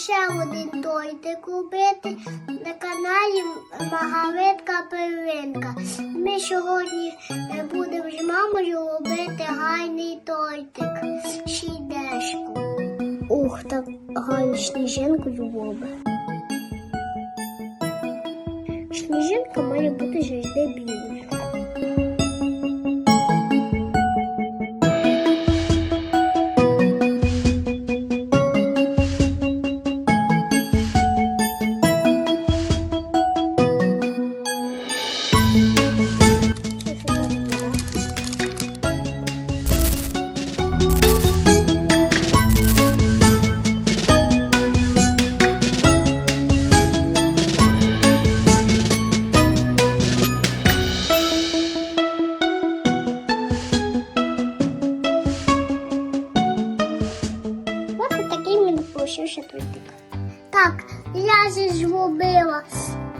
ще один тортик купити на каналі Магаветка Первинка. Ми сьогодні е, будемо з мамою робити гайний тортик. Шідешку. Ух, так гарно сніжинку любове. Сніжинка має бути завжди білою. Получився тортик. Так, я же зробила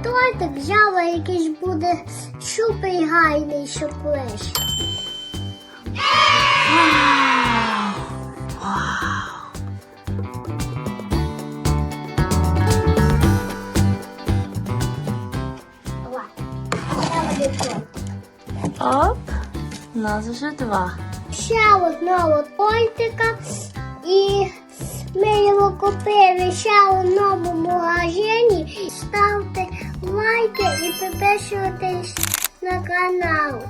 тортик, взяла якийсь буде супер гайний тортик. Оп, у нас вже два. ще одного тортика і ми його купили ще у новому магазині. Ставте лайки і підписуйтесь на канал.